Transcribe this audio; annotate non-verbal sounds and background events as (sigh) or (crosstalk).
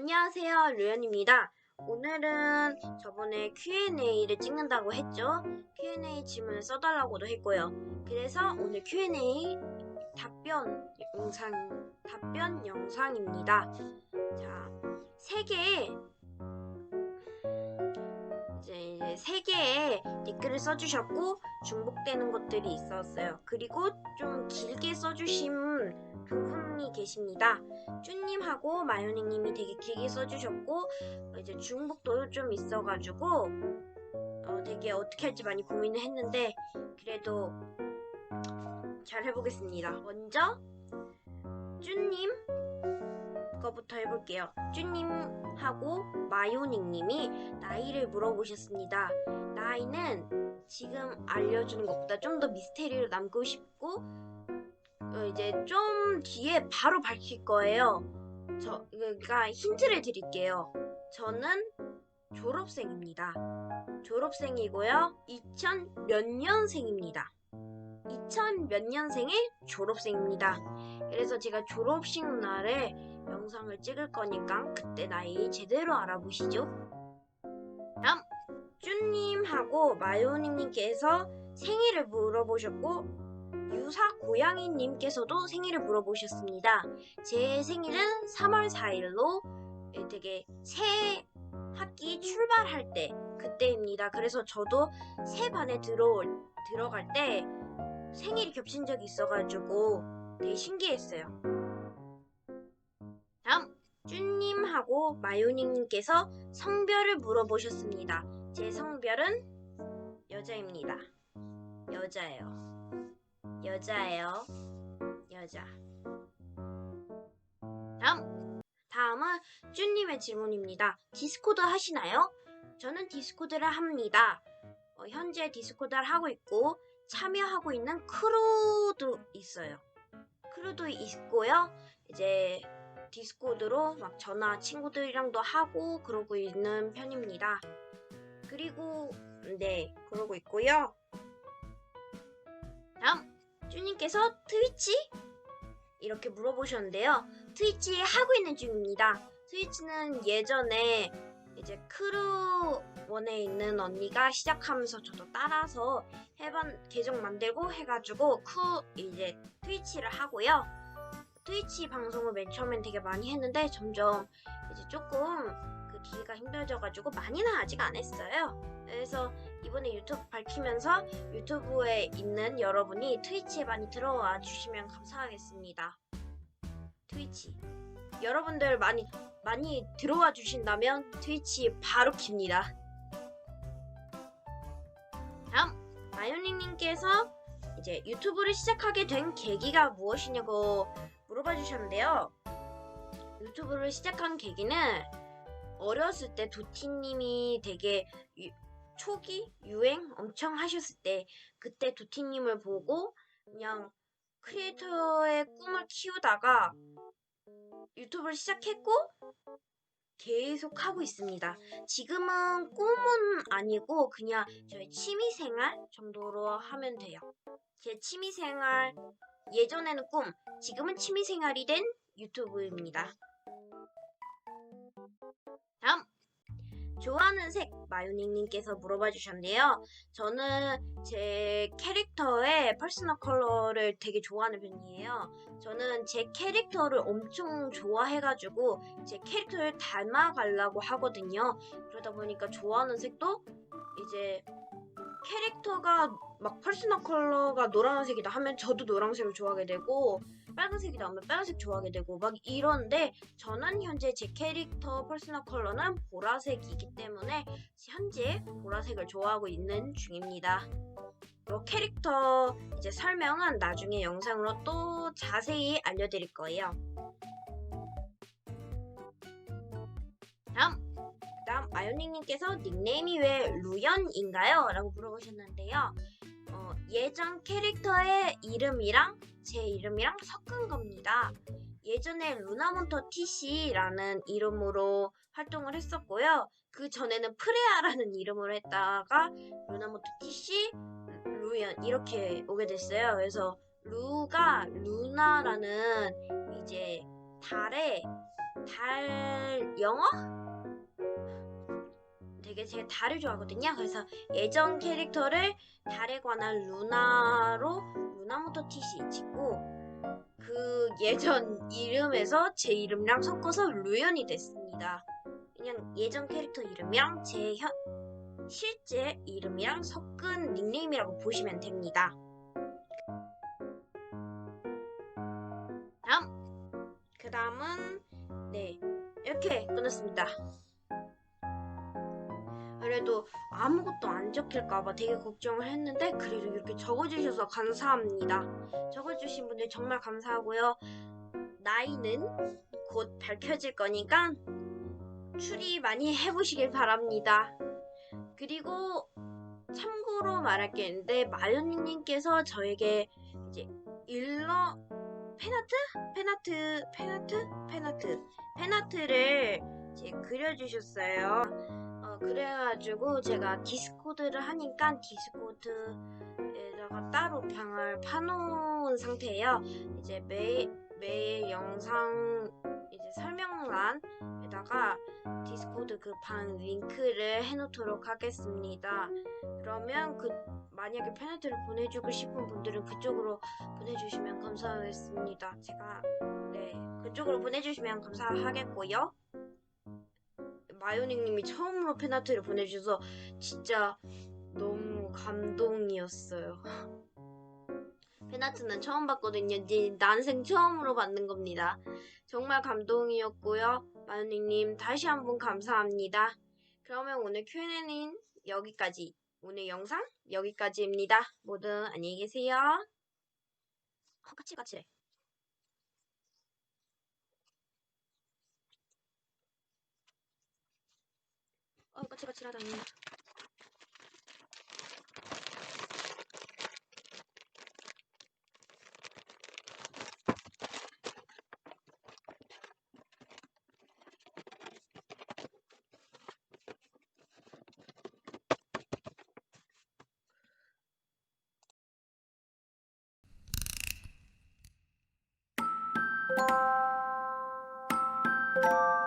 안녕하세요, 류연입니다. 오늘은 저번에 Q&A를 찍는다고 했죠? Q&A 질문을 써달라고도 했고요. 그래서 오늘 Q&A 답변 영상, 답변 영상입니다. 자, 세 개의 이제 이제 세 개의 댓글을 써주셨고 중복되는 것들이 있었어요. 그리고 좀 길게 써주신 두 분이 계십니다. 쭈님하고 마요닝님이 되게 길게 써주셨고 어, 이제 중복도 좀 있어가지고 어, 되게 어떻게 할지 많이 고민을 했는데 그래도 잘 해보겠습니다. 먼저 쭈님 거부터 해볼게요. 쭈님하고 마요닝님이 나이를 물어보셨습니다. 나이는 지금 알려주는 것보다 좀 더 미스테리로 남고 싶고 어, 이제 좀 뒤에 바로 밝힐 거예요. 저 그러니까 힌트를 드릴게요. 저는 졸업생입니다. 졸업생이고요. 2000 몇 년생입니다. 2000 몇 년생의 졸업생입니다. 그래서 제가 졸업식 날에 영상을 찍을 거니까 그때 나이 제대로 알아보시죠. 다음 쭈님하고 마요닝님께서 생일을 물어보셨고 유사 고양이님께서도 생일을 물어보셨습니다. 제 생일은 3월 4일로 되게 새 학기 출발할 때 그때입니다. 그래서 저도 새 반에 들어올 들어갈 때 생일이 겹친 적이 있어가지고 되게 신기했어요. 다음 쭈님하고 마요닝님께서 성별을 물어보셨습니다. 제 성별은 여자입니다. 여자예요. 여자예요. 여자. 다음. 다음은 쭈님의 질문입니다. 디스코드 하시나요? 저는 디스코드를 합니다. 어, 현재 디스코드를 하고 있고 참여하고 있는 크루도 있어요. 크루도 있고요. 이제 디스코드로 막 전화 친구들이랑도 하고 그러고 있는 편입니다. 그리고 네 그러고 있고요. 다음 쭈님께서 트위치 이렇게 물어보셨는데요. 트위치 하고 있는 중입니다. 트위치는 예전에 이제 크루원에 있는 언니가 시작하면서 저도 따라서 해반 계정 만들고 해가지고 쿠 이제 트위치를 하고요. 트위치 방송을 맨 처음엔 되게 많이 했는데 점점 이제 조금 그 기회가 힘들어져가지고 많이는 아직 안 했어요. 그래서 이번에 유튜브 밝히면서 유튜브에 있는 여러분이 트위치에 많이 들어와 주시면 감사하겠습니다. 트위치. 여러분들 많이 많이 들어와 주신다면 트위치 바로 킵니다. 마요닝님께서 이제 유튜브를 시작하게 된 계기가 무엇이냐고 물어봐 주셨는데요. 유튜브를 시작한 계기는 어렸을 때 도티님이 되게 유- 초기 유행 엄청 하셨을 때 그때 도티님을 보고 그냥 크리에이터의 꿈을 키우다가 유튜브를 시작했고 계속 하고 있습니다. 지금은 꿈은 아니고 그냥 저의 취미생활 정도로 하면 돼요. 제 취미생활 예전에는 꿈, 지금은 취미생활이 된 유튜브입니다. 다음 좋아하는 색 마요닝님께서 물어봐 주셨는데요. 저는 제 캐릭터의 퍼스널 컬러를 되게 좋아하는 편이에요. 저는 제 캐릭터를 엄청 좋아해가지고 제 캐릭터를 닮아가려고 하거든요. 그러다 보니까 좋아하는 색도 이제 캐릭터가 막 퍼스널 컬러가 노란색이다 하면 저도 노란색을 좋아하게 되고 빨간색이다 하면 빨간색 좋아하게 되고 막 이런데 저는 현재 제 캐릭터 퍼스널 컬러는 보라색이기 때문에 현재 보라색을 좋아하고 있는 중입니다. 이 캐릭터 이제 설명은 나중에 영상으로 또 자세히 알려드릴 거예요. 다음, 다음 마요닝님께서 닉네임이 왜 루연인가요? 라고 물어보셨는데요. 어, 예전 캐릭터의 이름이랑 제 이름이랑 섞은 겁니다. 예전에 루나몬터 TC라는 이름으로 활동을 했었고요. 그 전에는 프레아라는 이름으로 했다가 루나몬터 TC, 루연 이렇게 오게 됐어요. 그래서 루가 루나라는 이제 달의 달 영어? 되게 제가 달을 좋아하거든요. 그래서 예전 캐릭터를 달에 관한 루나로 루나모토 티시 짓고 그 예전 이름에서 제 이름이랑 섞어서 루연이 됐습니다. 그냥 예전 캐릭터 이름이랑 제 현, 실제 이름이랑 섞은 닉네임이라고 보시면 됩니다. 다음 그 다음은 네 이렇게 끝났습니다. 그래도 아무것도 안 적힐까봐 되게 걱정을 했는데 그래도 이렇게 적어주셔서 감사합니다. 적어주신 분들 정말 감사하고요. 나이는 곧 밝혀질 거니까 추리 많이 해보시길 바랍니다. 그리고 참고로 말할 게 있는데 마요님께서 저에게 이제 일러 페나트? 페나트, 페나트, 페나트, 페나트를 이제 그려주셨어요. 어, 그래가지고 제가 디스코드를 하니까 디스코드에다가 따로 방을 파놓은 상태예요. 이제 매일 매일 영상 이제 설명란에다가 디스코드 그 방 링크를 해놓도록 하겠습니다. 그러면 그 만약에 페나트를 보내주고 싶은 분들은 그쪽으로 보내주시면 감사하겠습니다. 제가 네 그쪽으로 보내주시면 감사하겠고요. 마요닉님이 처음으로 페나트를 보내주셔서 진짜 너무 감동이었어요. (laughs) 페나트는 처음 봤거든요. 난생 처음으로 받는 겁니다. 정말 감동이었고요. 마요닉님 다시 한번 감사합니다. 그러면 오늘 Q&A는 여기까지. 오늘 영상 여기까지입니다. 모두 안녕히 계세요. 어, 까칠까칠해. 어, 까칠까칠하다 니. Thank